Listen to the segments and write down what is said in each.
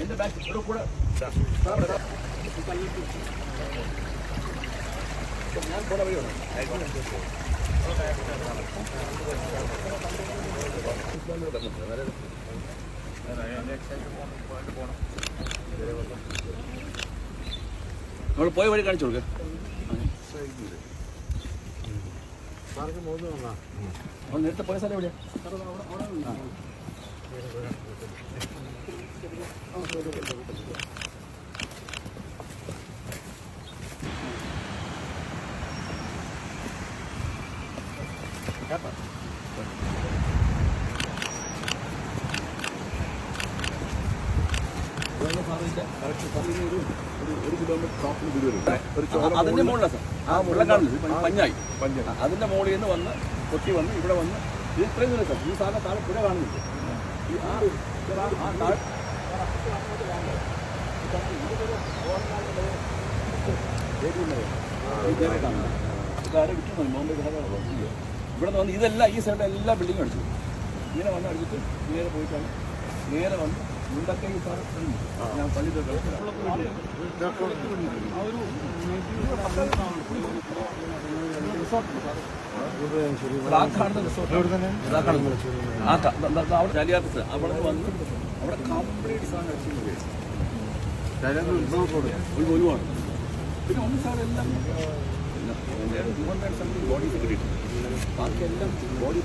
എന്റെ ബാക്ക് ഇവിടെ കൂടെ സാർ, ഇവിടെ. ഞാൻ പോണ വഴിയാണ് നമ്മൾ പോയ വഴി കാണിച്ചു കൊടുക്കാം നേരത്തെ പോയ സ്ഥലം എവിടെയാ അതിന്റെ മുകളിലാണ് സാർ. ആ വെള്ളം പഞ്ഞായി. അതിന്റെ മുകളിൽ നിന്ന് വന്ന് കൊത്തി വന്ന് ഇവിടെ വന്ന് ഇത് ഇത്രയും ദൂരം സാർ. ഈ സാധനം താഴെ പുഴ കാണുന്നില്ല? ഇവിടെ നിന്ന് വന്ന് ഇതെല്ലാം ഈ സൈഡിൽ എല്ലാ ബിൽഡിങ്ങും അടിച്ചു. ഇങ്ങനെ വന്ന് അടിച്ചിട്ട് നേരെ പോയിട്ടാണ്. നേരെ വന്ന് റിസോർട്ട് ഇതാ ആ ക- ദാ- ദാ- ദാ അവിടെ വന്ന് അവിടെ കംപ്ലീറ്റ് സാധനം അടിച്ചു പോയി. ഒരു ഒഴിവാണ് പിന്നെ ഒന്ന് സാർ എല്ലാം ബോഡി കിട്ടിയിട്ടുണ്ട് ബാക്കി എല്ലാം ബോഡി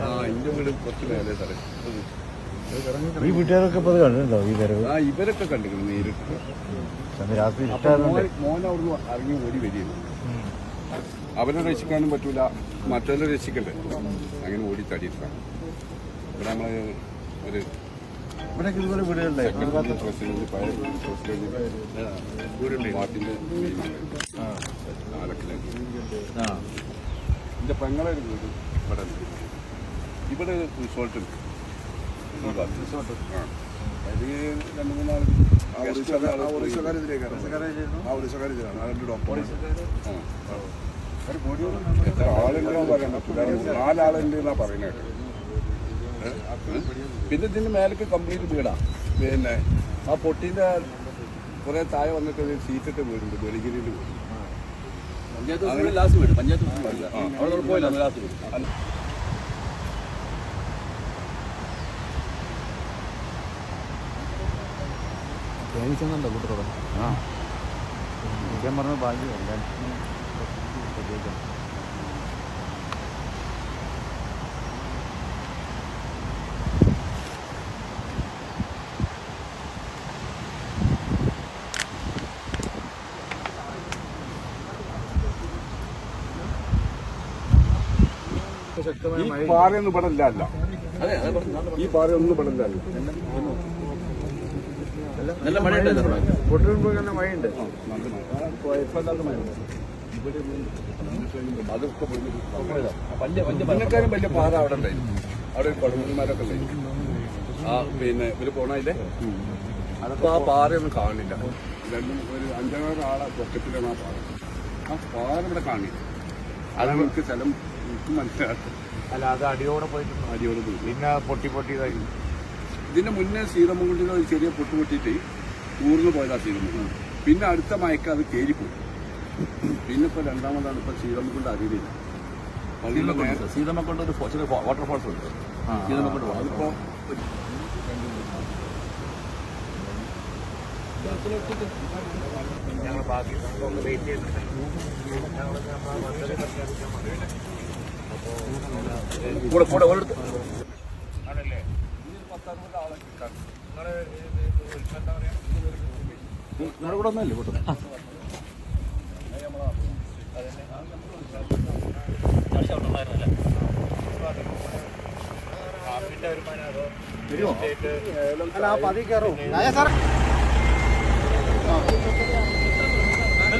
ആ വീട് കുറച്ച് മേലെ സാറേ ഈ വീട്ടുകാരൊക്കെ ഇപ്പൊ അത് കണ്ടിട്ടുണ്ടോ ഈ വരവ്? ആ ഇവരൊക്കെ കണ്ടിരുന്നു നേരിട്ട്. അന്ന് രാത്രി അപ്പൊ മോൻ അവിടുന്ന് ഇറങ്ങി ഓടി വരികയാണ്. അവനെ രക്ഷിക്കാനും പറ്റൂല മറ്റവരെ രക്ഷിക്കണ്ടേ? അങ്ങനെ ഓടി തടിയിട്ടാണ് ഇവിടെ നമ്മൾ ഒരു ഇവിടെ ഇതുപോലെ ആലക്കിലാണ് എന്റെ പെങ്ങളെ ഒരു വീട് ഇവിടെ ഉണ്ട്. ഇവിടെ റിസോർട്ട് ഉണ്ട്. ഈ ഭാഗത്ത്. ആ. അത് രണ്ട് മൂന്നാൽ എത്ര ആളുണ്ടോ പറയാൻ പറ്റില്ല നാലാളുണ്ട് എന്നാ പറയുന്നത് ഏ? പിന്നെ ഇതിന്റെ മേലേക്ക് കംപ്ലീറ്റ് വീടാ. പിന്നെ ആ പൊട്ടിന്റെ കുറെ താഴെ വന്നിട്ട് ഒരു സീറ്റിട്ട് വീടുണ്ട് വെളിഗിരിയിൽ വീട്. പഞ്ചായത്ത് വീട് ലാസ്റ്റ് വീട് പഞ്ചായത്ത് വീട്. അവിടെ പോയില്ല ലാസ്റ്റ് വീട്. ആ. ഞാൻ പറഞ്ഞ ഭാഗ്യം ഈ പാറയൊന്നും ഇവിടെ ഇല്ല അല്ല അതെ അതെ ഈ പാറയൊന്നും ഇവിടെ ഇല്ല അല്ല നല്ല മഴയുണ്ടല്ലോ അവിടെ. പൊട്ടുമ്പോൾ തന്നെ മഴയുണ്ട് അതൊക്കെ വലിയ പാറ. അവിടെ ഉണ്ടായിരുന്നു അവിടെ ഒരു പടുമന്മാരൊക്കെ ഉണ്ടായിരുന്നു ആ പിന്നെ ഇവർ പോണതില്ലേ അപ്പൊ ആ പാറയൊന്നും കാണില്ല. രണ്ടും ഒരു അഞ്ചാറ് ആളെ പൊക്കത്തിലാണ് ആ പാറ. ആ പാറ ഇവിടെ കാണില്ല. അത് നമുക്ക് സ്ഥലം എനിക്ക് മനസ്സിലാക്കും അല്ല അത് അടിയോടെ പോയിട്ടുണ്ട്. അടിയോടെ പോയി. പിന്നെ പൊട്ടി പൊട്ടി ഇതായി ഇതിന്റെ മുന്നേ സീതമുകുണ്ടിന് ഒരു ചെറിയ പൊട്ടി പൊട്ടിയിട്ട് ഊർന്നു പോയതാ സീതമുകുണ്ട് പിന്നെ അടുത്ത മയക്ക് അത് കയറിപ്പോയി പിന്നെ ഇപ്പൊ രണ്ടാമതാണ് ഇപ്പൊ സീതമുകുണ്ട് അറിയില്ല പള്ളിയിലെ നേരെ സീതമ്മ സീതമ്മ കൊണ്ട് ഒരു ചെറിയ വാട്ടർഫോൾസ് ഉണ്ട് സീതമ്മ കൊണ്ട് വാട്ടർ അതിപ്പോ ഞങ്ങൾ ബാക്കി ഒന്ന് വെയിറ്റ് ചെയ്യുന്നുണ്ട് കൂടെ കൂടെ ഒരിടത്ത് ആണല്ലേ നിങ്ങളുടെ കൂടെ ഒന്നല്ലേ കൂട്ടം അല്ല ആ പതി കയറും.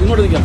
ഇങ്ങോട്ട് നിൽക്കാം.